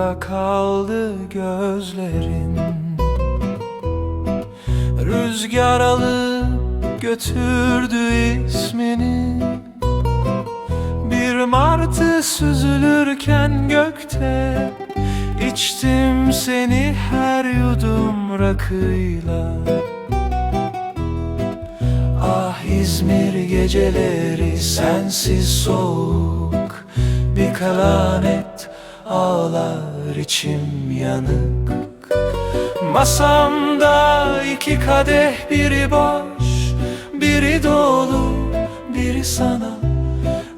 Kordonda kaldı gözlerin. Rüzgar alıp götürdü ismini. Bir martı süzülürken gökte içtim seni her yudum rakıyla. Ah İzmir geceleri sensiz soğuk Bir kalanet ağlar içim yanık. Masamda iki kadeh biri boş Biri dolu biri sana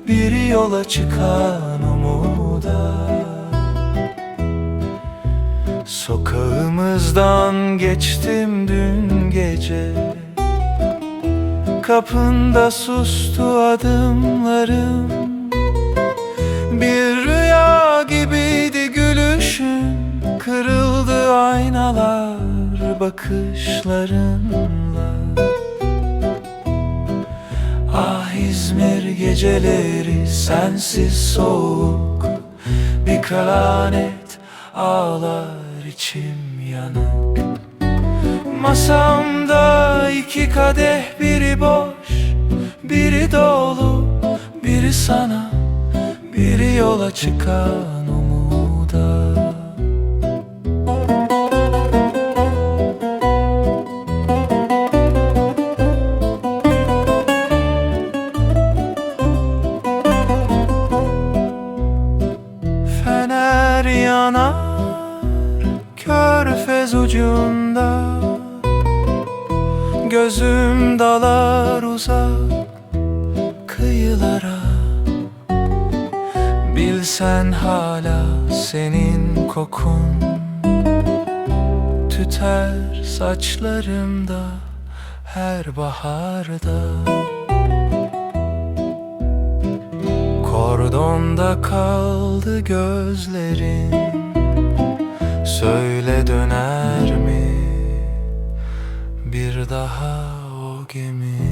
Biri yola çıkan umuda. Sokağımızdan geçtim dün gece. Kapında sustu adımlarım aynalar bakışlarınla. Ah İzmir geceleri sensiz soğuk. Bir kalanet ağlar içim yanık. Masamda iki kadeh biri boş Biri dolu. Biri sana Biri yola çıkan umuda Fener yanar körfez ucunda. Gözüm dalar uzak kıyılara. Bilsen hala senin kokun. Tüter saçlarımda her baharda Kordonda kaldı gözlerin. Söyle döner mi? Bir daha o gemi